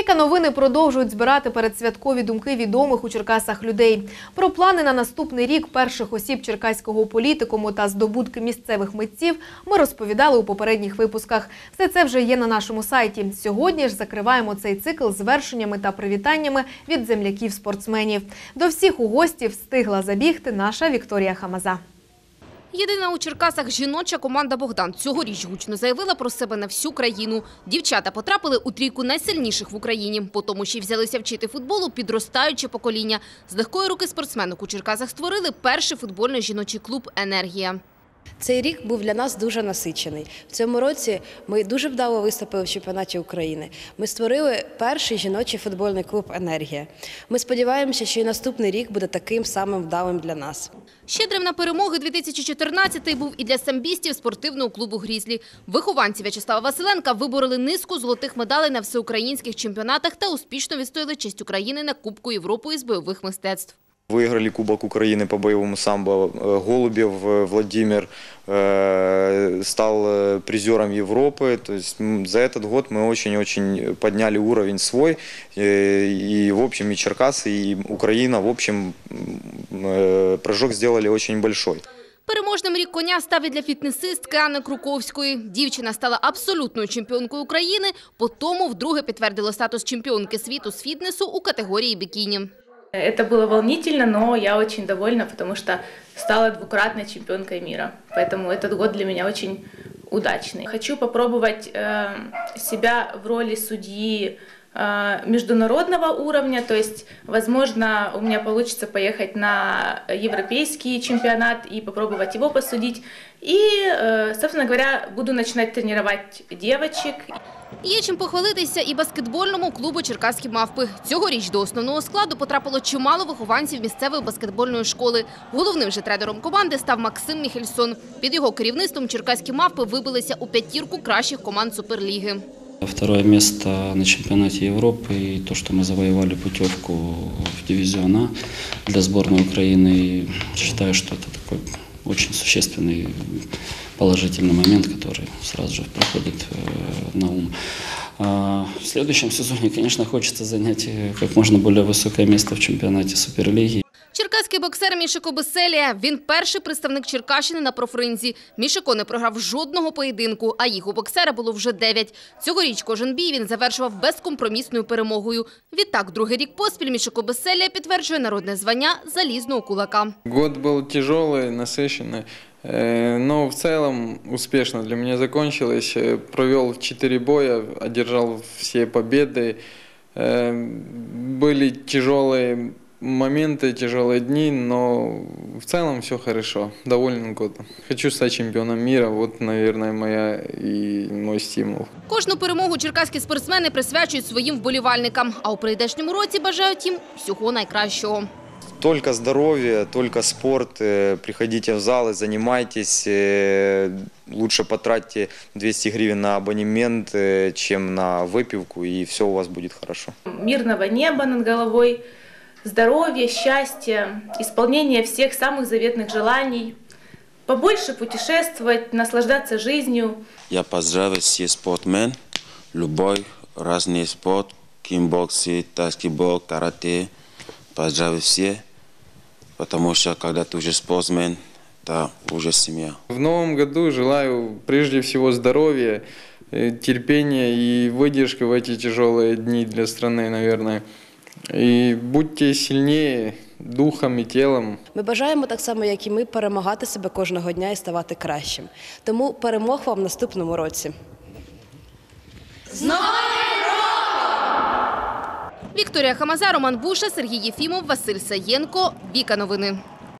Віка новини продовжують збирати передсвяткові думки відомих у Черкасах людей. Про плани на наступний рік перших осіб черкаського політикуму та здобутки місцевих митців ми розповідали у попередніх випусках. Все це вже є на нашому сайті. Сьогодні ж закриваємо цей цикл звершеннями та привітаннями від земляків-спортсменів. До всіх у гості встигла забігти наша Вікторія Хамаза. Єдина у Черкасах жіноча команда «Богдан» цьогоріч гучно заявила про себе на всю країну. Дівчата потрапили у трійку найсильніших в Україні. По тому що й взялися вчити футболу підростаюче покоління. З легкої руки спортсменок у Черкасах створили перший футбольний жіночий клуб «Енергія». Цей рік був для нас дуже насичений. В цьому році ми дуже вдало виступили в чемпіонаті України. Ми створили перший жіночий футбольний клуб Енергія. Ми сподіваємося, що і наступний рік буде таким самим вдалим для нас. Щедрим на перемоги 2014 був і для самбістів спортивного клубу «Грізлі». Вихованці В'ячеслава Василенка вибороли низку золотих медалей на всеукраїнських чемпіонатах та успішно відстояли честь України на Кубку Європи із бойових мистецтв. Выиграли Кубок Украины по боевому самбо. Э, Голубев э, Владимир э, стал э, призером Европы. То есть м, за этот год мы очень-очень подняли уровень свой. Э, И, в общем, и Черкасы, и Украина, в общем, м, э, прыжок сделали очень большой. Переможним рік коня став і для фітнесистки Анни Круковської. Дівчина стала абсолютною чемпіонкою України, по тому вдруге підтвердила статус чемпіонки світу з фітнесу у категорії бікіні. Это было волнительно, но я очень довольна, потому что стала двукратной чемпионкой мира. Поэтому этот год для меня очень удачный. Хочу попробовать э, себя в роли судьи международного уровня, то есть, возможно, у меня получится поехать на европейский чемпионат и попробовать его посудить. И, э, собственно говоря, буду начинать тренировать девочек. Є чим похвалитися і баскетбольному клубу «Черкаські мавпи». Цьогоріч до основного складу потрапило чимало вихованців місцевої баскетбольної школи. Головним же тренером команди став Максим Міхельсон. Під його керівництвом «Черкаські мавпи» вибилися у п'ятірку кращих команд Суперліги. Второе место на чемпионате Европы и то, что мы завоевали путевку в дивизион А для сборной Украины, считаю, что это такой очень существенный положительный момент, который сразу же приходит э, на ум. А В следующем сезоне, конечно, хочется занять э, как можно более высокое место в чемпионате Суперлиги. Черкаський боксер Мішико Беселія. Він перший представник Черкащини на профринзі. Мішико не програв жодного поєдинку, а їх у боксера було вже дев'ять. Цьогоріч кожен бій він завершував безкомпромісною перемогою. Відтак, другий рік поспіль Мішико Беселія підтверджує народне звання залізного кулака. Год был тяжелый, насыщенный, э, но в целом успешно для меня закончилось. Э, Провел 4 боя, одержал все победы. Э, Были тяжелые моменты, тяжелые дни, но в целом все хорошо. Доволен годом. Хочу стать чемпионом мира. Вот, наверное, моя и мой стимул. Кожну перемогу черкаські спортсмени присвячують своїм вболівальникам, а у прийдешньому році бажають їм всього найкращого. Только здоровье, только спорт. Э, Приходите в зал и занимайтесь. Э, Лучше потратьте 200 гривен на абонемент, э, чем на выпивку, и все у вас будет хорошо. мирного неба над головой, Здоровья, счастья, исполнения всех самых заветных желаний, побольше путешествовать, наслаждаться жизнью. Я поздравляю всех спортсмен, любой разный спорт, кимбоксы, баскетбол, карате. Поздравляю всех, потому что когда ты уже спортсмен, это уже семья. В новом году желаю прежде всего здоровья, э, терпения и выдержки в эти тяжелые дни для страны, наверное. И будьте сильніші духом і тілом. Ми бажаємо так само, як і ми, перемагати себе кожного дня і ставати кращим. Тому перемог вам в наступному році. Вікторія Хамаза, Роман Буша, Сергій Єфімов, Василь Саєнко. Віка новини.